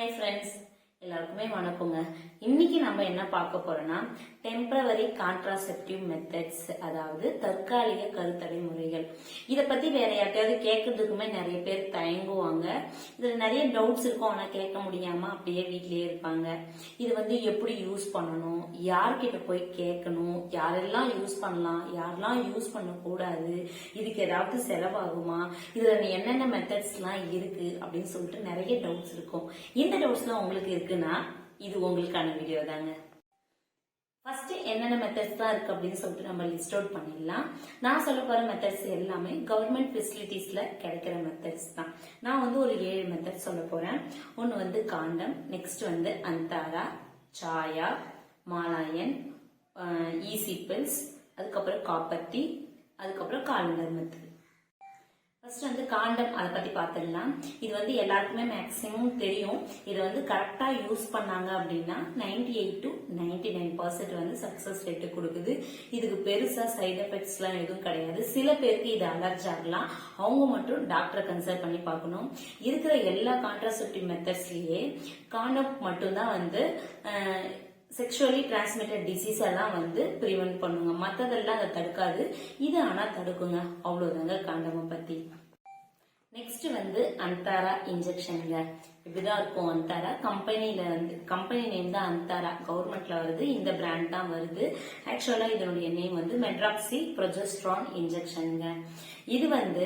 Hi friends எல்லாருக்குமே வணக்கங்க. இன்னைக்கு நம்ம என்ன பார்க்க போறோம்னா டெம்பரவரி கான்ட்ராசெப்டிவ் மெத்தட்ஸ் அதாவது தற்காலிக கருத்தடை முறைகள் இதை பத்தி வேற யார்ட்டையாவது கேட்கறதுக்குமே நிறைய பேர் தயங்குவாங்க. இதுல நிறைய டவுட்ஸ் இருக்கும் ஆனா கேட்க முடியாம அப்படியே வீட்லயே இருப்பாங்க. இது வந்து எப்படி யூஸ் பண்ணணும்? யார்கிட்ட போய் கேட்கணும்? யாரெல்லாம் யூஸ் பண்ணலாம்? யாரெல்லாம் யூஸ் பண்ணக்கூடாது? இதுக்கு ஏதாவது செலவாகுமா? இதுல என்னென்ன மெத்தட்ஸ்லாம் இருக்கு அப்படின்னு சொல்லிட்டு நிறைய டவுட்ஸ் இருக்கும். இந்த டவுட்ஸ்லாம் உங்களுக்கு இருக்குன்னா இது உங்களுக்கான வீடியோ தாங்க. ஃபர்ஸ்ட் என்னென்ன மெத்தட்ஸ் தான் இருக்கு அப்படின்னு சொல்லிட்டு நம்ம லிஸ்ட் அவுட் பண்ணிடலாம். நான் சொல்ல போற மெத்தட்ஸ் எல்லாமே கவர்மெண்ட் ஃபெசிலிட்டிஸ்ல கிடைக்கிற மெத்தட்ஸ் தான். நான் வந்து ஒரு ஏழு மெத்தட் சொல்ல போறேன். ஒன்று வந்து காண்டம் நெக்ஸ்ட் வந்து அந்தாரா சாயா மாலாயன் ஈசி பில்ஸ் அதுக்கப்புறம் காப்பர்த்தி அதுக்கப்புறம் காலண்டர் மெத்தட் ஃபர்ஸ்ட் வந்து காண்டம் அதை பத்தி பார்த்துடலாம். இது வந்து எல்லாருக்குமே மேக்ஸிமம் தெரியும். இதை வந்து கரெக்டாக யூஸ் பண்ணாங்க அப்படின்னா ninety eight to ninety nine percent வந்து சக்சஸ் ரேட்டு கொடுக்குது. இதுக்கு பெருசா சைட் எஃபெக்ட்ஸ்லாம் எதுவும் கிடையாது. சில பேருக்கு இது அலர்ஜி ஆகலாம். அவங்க மட்டும் டாக்டரை கன்சல்ட் பண்ணி பார்க்கணும். இருக்கிற எல்லா கான்ட்ராசெப்டிவ் மெத்தட்ஸ்லயே காண்டம் மட்டும்தான் வந்து செக்ஷுவலி டிரான்ஸ்மிட்டட் டிசீஸ் எல்லாம் வந்து ப்ரிவென்ட் பண்ணுங்க. மற்றதெல்லாம் அதை தடுக்காது. இது ஆனா தடுக்குங்க. அவ்வளோதாங்க காண்டமை பத்தி. நெக்ஸ்ட் வந்து அந்தாரா இன்ஜெக்ஷனுங்க இப்படிதான் இருக்கும் அந்தாரா கம்பெனியில வந்து கம்பெனி நேம் தான் அந்தாரா கவர்மெண்ட்ல வருது இந்த பிராண்ட் தான் வருது. ஆக்சுவலா இதனுடைய நேம் வந்து மெட்ராக்சி ப்ரொஜெஸ்ட்ரான் இன்ஜெக்ஷனுங்க இது வந்து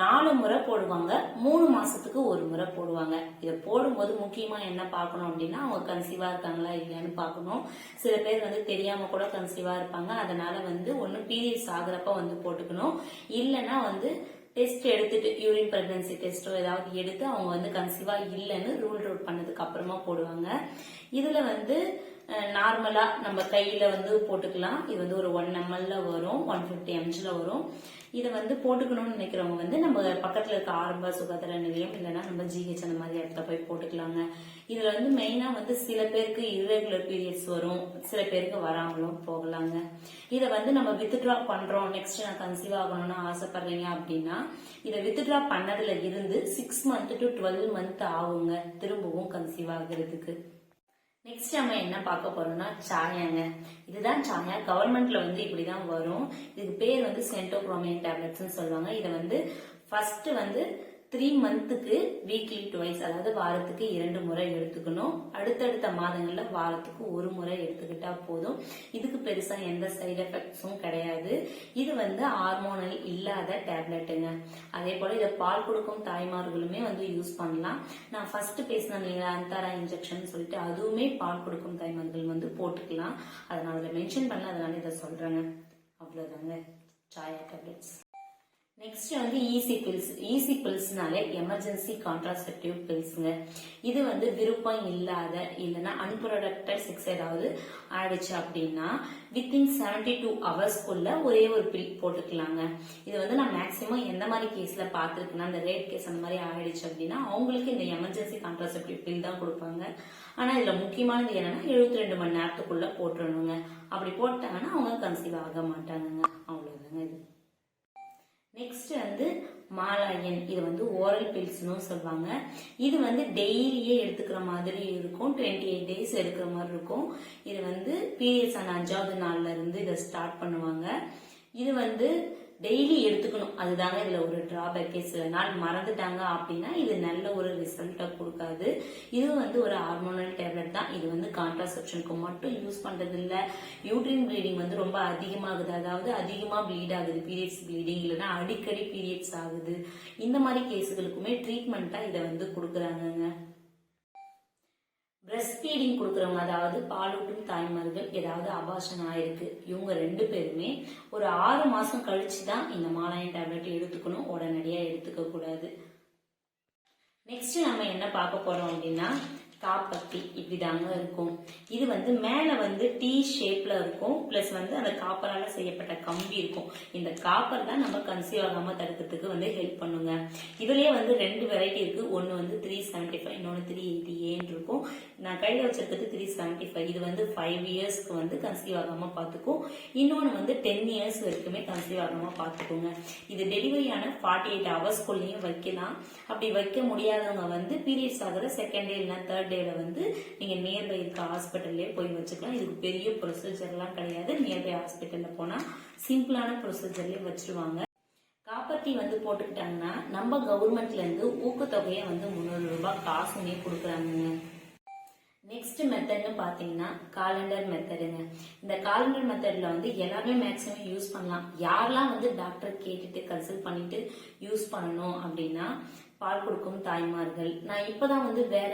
நாலு முறை போடுவாங்க மூணு மாசத்துக்கு ஒரு முறை போடுவாங்க. இதை போடும்போது முக்கியமா என்ன பார்க்கணும் அப்படின்னா அவங்க கன்சீவா இருக்காங்களா இல்லையான்னு பார்க்கணும். சில பேர் வந்து தெரியாம கூட கன்சீவா இருப்பாங்க. அதனால வந்து ஒன்னு பீரியட்ஸ் ஆகுறப்ப வந்து போட்டுக்கணும். இல்லைன்னா வந்து டெஸ்ட் எடுத்துட்டு யூரின் பிரெக்னன்சி டெஸ்ட்டோ ஏதாவது எடுத்து அவங்க வந்து கன்சீவா இல்லைன்னு ரூல் அவுட் பண்ணதுக்கு அப்புறமா போடுவாங்க. இதுல வந்து நார்மலா நம்ம கையில வந்து போட்டுக்கலாம். இது வந்து ஒரு ஒன் எம்எல்ல வரும் ஒன் பிப்டி எம்ஜில வரும். இதை வந்து போட்டுக்கணும்னு நினைக்கிறவங்க வந்து நம்ம பக்கத்துல இருக்க ஆரம்ப சுகாதார நிலையம் இல்லைன்னா நம்ம ஜிஹெச் அந்த மாதிரி இடத்துல போய் போட்டுக்கலாங்க. இதுல வந்து மெயினா வந்து சில பேருக்கு irregular பீரியட்ஸ் வரும். சில பேருக்கு வராமலும் போகலாங்க. இதை வந்து நம்ம வித்ட்ரா பண்றோம். நெக்ஸ்ட் நான் கன்சீவ் ஆகணும்னு ஆசைப்படுறீங்க அப்படின்னா இதை வித்ட்ரா பண்ணதுல இருந்து six month to twelve month ஆகுங்க. திரும்பவும் கன்சீவ் ஆகுறதுக்கு. நெக்ஸ்ட் நம்ம என்ன பார்க்க போறோம்னா சாயாங்க இதுதான் சாயா கவர்மெண்ட்ல வந்து இப்படிதான் வரும். இதுக்கு பேர் வந்து சென்டோக்ரோமியன் டேப்லெட்ஸ் சொல்லுவாங்க. இதை வந்து ஃபர்ஸ்ட் வந்து த்ரீ மந்த்துக்கு வீக்லி டுவைஸ் அதாவது வாரத்துக்கு இரண்டு முறை எடுத்துக்கணும். அடுத்தடுத்த மாதங்கள்ல வாரத்துக்கு ஒரு முறை எடுத்துக்கிட்டா போதும். இதுக்கு பெருசா எந்த சைடு எஃபெக்ட்ஸும் கிடையாது. இது வந்து ஹார்மோனல் இல்லாத டேப்லெட்டுங்க அதே போல இதை பால் கொடுக்கும் தாய்மார்களுமே வந்து யூஸ் பண்ணலாம். நான் ஃபர்ஸ்ட் பேசினேன் இல்லைங்களா அந்தாரா இன்ஜெக்ஷன் சொல்லிட்டு அதுவுமே பால் கொடுக்கும் தாய்மார்கள் வந்து போட்டுக்கலாம். அதை நான் அதில் மென்ஷன் பண்ணல அதனால இதை சொல்றேங்க. அவ்வளவுதாங்க. சாயா டேப்லெட்ஸ் நெக்ஸ்ட் வந்து ஈசி பில்ஸ் ஈசி பில்ஸ்னாலே எமர்ஜென்சி கான்ட்ராசெப்டிவ் பில்ஸுங்க இது வந்து விருப்பம் இல்லாத இல்லைன்னா அன்ப்ரொடக்டட் செக்ஸ் ஏதாவது ஆயிடுச்சு அப்படின்னா வித்தின் செவன்டி டூ ஹவர்ஸ்க்குள்ள ஒரே ஒரு பில் போட்டுக்கலாங்க. இது வந்து நான் மேக்சிமம் எந்த மாதிரி கேஸ்ல பார்த்துருக்கேன்னா அந்த ரேட் கேஸ் அந்த மாதிரி ஆயிடுச்சு அப்படின்னா அவங்களுக்கு இந்த எமர்ஜென்சி கான்ட்ராசெப்டிவ் பில் தான் கொடுப்பாங்க. ஆனா இதுல முக்கியமானது என்னன்னா எழுபத்தி ரெண்டு மணி நேரத்துக்குள்ள போட்டுறணுங்க. அப்படி போட்டாங்கன்னா அவங்க கன்சீவ் ஆக மாட்டாங்கங்க. அவ்வளவுதாங்க இது. நெக்ஸ்ட் வந்து மாலாயன். இது வந்து ஓரல் பில்ஸ்னு சொல்லுவாங்க. இது வந்து டெய்லியே எடுத்துக்கிற மாதிரி இருக்கும். டுவெண்ட்டி எயிட் டேஸ் எடுக்கிற மாதிரி இருக்கும். இது வந்து பீரியட்ஸ் ஆன அஞ்சாவது நாள்ல இருந்து இதை ஸ்டார்ட் பண்ணுவாங்க. இது வந்து டெய்லி எடுத்துக்கணும். அதுதாங்க இதுல ஒரு டிராபேக்கே சில நாள் மறந்துட்டாங்க அப்படின்னா இது நல்ல ஒரு ரிசல்ட்டை கொடுக்காது. இது வந்து ஒரு ஹார்மோனல் டேப்லெட் தான். இது வந்து கான்ட்ராசெப்ஷனுக்கு மட்டும் யூஸ் பண்றது இல்ல யூட்ரின் ப்ளீடிங் வந்து ரொம்ப அதிகமாகுது. அதாவது அதிகமா ப்ளீட் ஆகுது. பீரியட்ஸ் ப்ளீடிங் இல்லைன்னா அடிக்கடி பீரியட்ஸ் ஆகுது. இந்த மாதிரி கேஸுகளுக்குமே ட்ரீட்மெண்ட்டா இதை வந்து கொடுக்குறாங்கங்க. பிரஸ்ட் ஃபீடிங் கொடுக்குறவங்க அதாவது பாலூட்டும் தாய்மார்கள் ஏதாவது அபாஷன் ஆயிருக்கு இவங்க ரெண்டு பேருமே ஒரு ஆறு மாசம் கழிச்சு தான் இந்த மாலாயன் டேப்லெட் எடுத்துக்கணும். உடனடியா எடுத்துக்க கூடாது. நெக்ஸ்ட் நம்ம என்ன பார்க்க போறோம் அப்படின்னா காப்பத்தி இப்படிதாங்க இருக்கும். இது வந்து மேல வந்து டீ ஷேப்ல இருக்கும். பிளஸ் வந்து அந்த காப்பரால செய்யப்பட்ட கம்பி இருக்கும். இந்த காப்பர் தான் நம்ம கன்சீவ் ஆகாம தடுக்கிறதுக்கு வந்து ஹெல்ப் பண்ணுங்க. இதுலயே வந்து ரெண்டு வெரைட்டி இருக்கு. ஒன்னு வந்து த்ரீ செவன்டி ஃபைவ் இன்னொன்னு த்ரீ எயிட்டி ஏன்னு இருக்கும். நான் கையில வச்சிருக்கிறது த்ரீ செவன்டி ஃபைவ் இது வந்து ஃபைவ் இயர்ஸ்க்கு வந்து கன்சீவ் ஆகாம பாத்துக்கும் இன்னொன்னு வந்து டென் இயர்ஸ் வரைக்குமே கன்சீவ் ஆகாம பாத்துக்கோங்க இது டெலிவரியான ஃபார்ட்டி எயிட் ஹவர்ஸ்க்குள்ளேயும் வைக்கலாம். அப்படி வைக்க முடியாதவங்க வந்து பீரியட்ஸ் ஆகிற செகண்ட் டே இல்லைன்னா தேர்ட் டேல வந்து நீங்க நியர்பை இருக்க ஹாஸ்பிட்டல்லே போய் வச்சுக்கலாம். இதுக்கு பெரிய ப்ரொசீஜர்லாம் கிடையாது. நியர்பை ஹாஸ்பிட்டல்ல போனா சிம்பிளான ப்ரொசீஜர்லயே வச்சிருவாங்க. காப்பர்ட்டி வந்து போட்டுக்கிட்டாங்கன்னா நம்ம கவர்மெண்ட்ல இருந்து ஊக்கத்தொகையை வந்து முந்நூறு ரூபாய் காசுமே கொடுக்குறாங்க நெக்ஸ்ட் மெத்தட்னு பாத்தீங்கன்னா காலண்டர் மெத்தடுங்க இந்த காலண்டர் மெத்தட்ல வந்து எல்லாமே மேக்ஸிமம் யூஸ் பண்ணலாம். யாரெல்லாம் வந்து டாக்டர் கேட்டுட்டு கன்சல்ட் பண்ணிட்டு யூஸ் பண்ணணும் அப்படின்னா பால் கொடுக்கும் தாய்மார்கள். நான் இப்பதான் வந்து வேற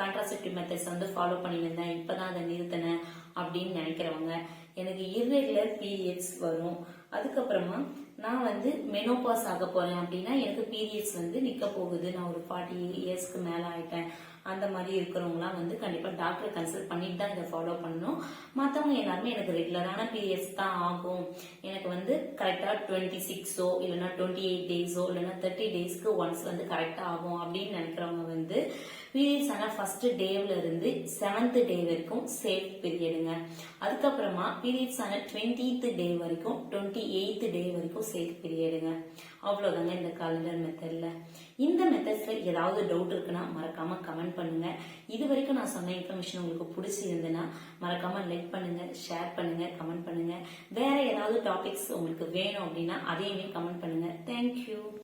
கான்ட்ராசெப்டிவ் மெத்தட்ஸ் வந்து ஃபாலோ பண்ணியிருந்தேன். இப்பதான் அதை நிறுத்தினேன் அப்படின்னு நினைக்கிறவங்க. எனக்கு இர்ரெகுலர் பீரியட்ஸ் வரும். அதுக்கப்புறமா நான் வந்து மெனோபாஸ் ஆக போறேன் அப்படின்னா எனக்கு பீரியட்ஸ் வந்து நிக்க போகுது. நான் ஒரு ஃபார்ட்டி இயர்ஸ்க்கு மேல ஆயிட்டேன். அந்த மாதிரி இருக்கிறவங்களாம் வந்து கண்டிப்பா டாக்டர் கன்சல்ட் பண்ணிட்டு தான் இதை ஃபாலோ பண்ணணும். மற்றவங்க எல்லாருமே எனக்கு ரெகுலரான பீரியட்ஸ் தான் ஆகும். எனக்கு வந்து கரெக்டா டுவெண்ட்டி சிக்ஸோ இல்லைன்னா டுவெண்ட்டி எயிட் டேஸோ இல்லைன்னா தேர்ட்டி டேஸ்க்கு ஒன்ஸ் வந்து கரெக்டா ஆகும் அப்படின்னு நினைக்கிறவங்க வந்து பீரியட்ஸ் ஆனால் ஃபர்ஸ்ட் டேவ்ல இருந்து செவன்த் டே வரைக்கும் சேஃப் பீரியடுங்க அதுக்கப்புறமா பீரியட்ஸ் ஆன டுவெண்ட்டி டே வரைக்கும் டுவெண்ட்டி எயித் டே வரைக்கும் சேர்த்து பிரியடுங்க அவ்வளோதாங்க இந்த காலண்டர் மெத்தடில் இந்த மெத்தட்ஸில் ஏதாவது டவுட் இருக்குன்னா மறக்காம கமெண்ட் பண்ணுங்க. இது வரைக்கும் நான் சொன்ன இன்ஃபர்மேஷன் உங்களுக்கு பிடிச்சிருந்ததுன்னா மறக்காம லைக் பண்ணுங்க ஷேர் பண்ணுங்க கமெண்ட் பண்ணுங்க. வேற ஏதாவது டாபிக்ஸ் உங்களுக்கு வேணும் அப்படின்னா அதையுமே கமெண்ட் பண்ணுங்க. தேங்க்யூ